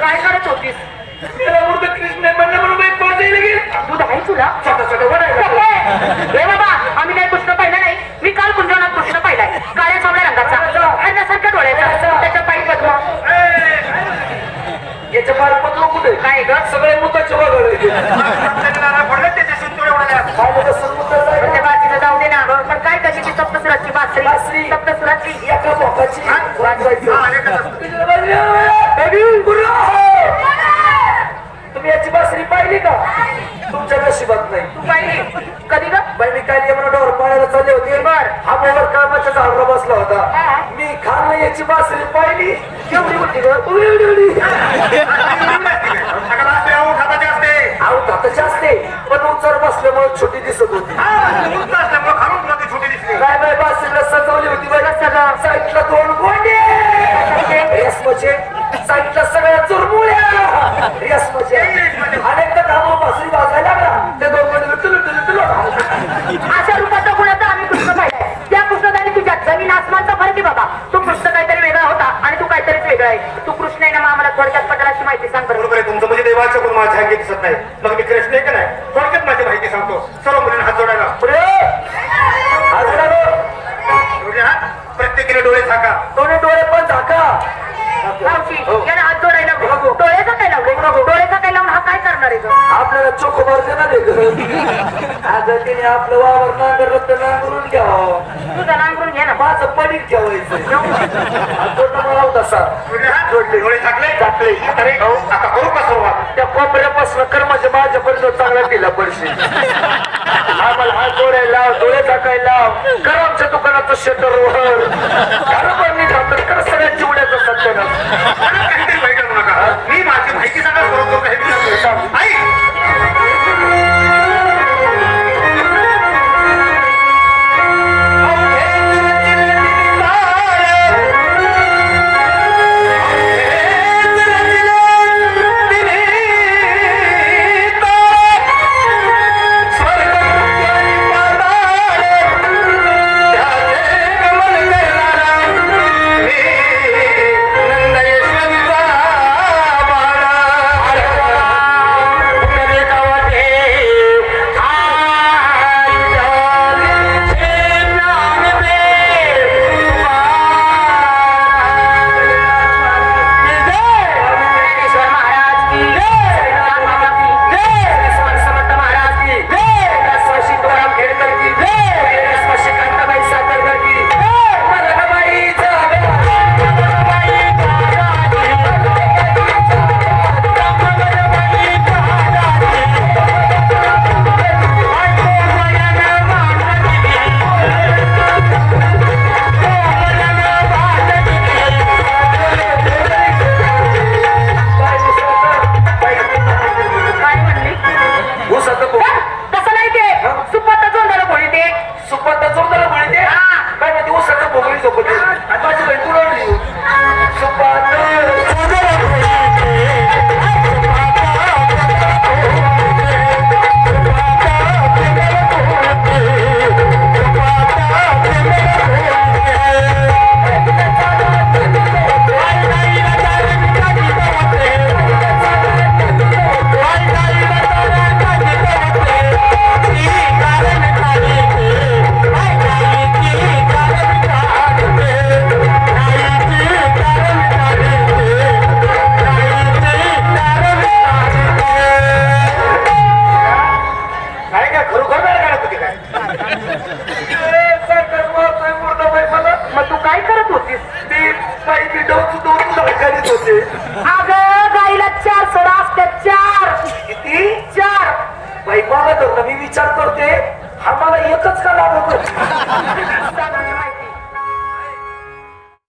काय करत होतीस? त्याला मूर्त कृष्ण म्हणलं म्हणून गेल. दूध आहे तुला. वडायला बाबा आम्ही काय कृष्ण पाहिला नाही. मी काल कुंजवनात कृष्ण पाहिलाय. काळ्या सावळ्या रंगाचा. हरण्यासारख्या डोळ्याचा. त्याच्या पायी पद्मा याच्या पार पत्र कुठे? काय ग? सगळे मुताचे वगैरे त्या बाजूला जाऊ दे ना. पण काय कशी ती सप्तसुराची बासरी. सप्तसुराची. एका याची बासरी पाहिली का तुमच्या नशिबात नाही तू पाहिली कधी ग बाई मी काय यमुना डोर पाण्याला चालले होते. बर. हा मोबाईल कामाच्या झाडाला बसला. होता. मी खान याची बासरी पाहिली. एवढी होती ग एवढी असते पण उंचावर बसल्यामुळे छोटी दिसत होती. काय बाय बासरीला सजवली होती सगळं साईडला दोन गोंडे. रेसमचे साईडला सगळ्या चुरमुळ्या रेसमचे अनेकदा कामा बासरी वाजायला लागला ते दोन गोंडे लुटू लुटू लुटू लुटू. अशा रूपाचा गुणाचा आम्ही कृष्ण पाहिलाय त्या कृष्णात आणि तुझ्यात जमीन आसमानचा फरक आहे बाबा तू कृष्ण काहीतरी वेगळा होता आणि तू काहीतरीच वेगळा आहे. तू कृष्ण आहे ना आम्हाला थोडक्यात पटलाची माहिती सांग बरं. बरोबर आहे तुमचं म्हणजे देवाच्या गुण माझ्या अंगी दिसत नाही. मग मी कृष्ण आहे का नाही? थोडक्यात माझी माहिती सांगतो. सर्व मुलींना हात जोडायला. प्रत्येकीने डोळे झाका. दोन्ही डोळे पण झाका. हो. याने हात जोडायला हा काय करणार आहे ग? आपल्याला चोख मारते ना रे अगं तिने आपलं वावर नांगर रक्त नांगरून घ्यावं. माझं पडीक ठेवायचं. आता मला होता जोडले. डोळे झाकले? झाकले. आता करू का सुरुवात? त्या कोपऱ्यापासून कर्माच्या माझ्यापर्यंत चांगला दिला पडशी आम्हाला हात जोडायला लाव डोळे झाकायला लाव. आमच्या दुकानाचं शटर वर. जोंधळा कोणी ते सुपाता जोरदार म्हणे ते हा. काय माहिती ऊसाचं भोगळी झोपते आणि माझी बहीण तुरडली सुपात काय करत होतीस? ती बाई ती दोन धडकारीत होते. अगं गाईला चार सोडा असतात चार. किती? चार. बाई मला तर मी विचार करते मला एकच का लागत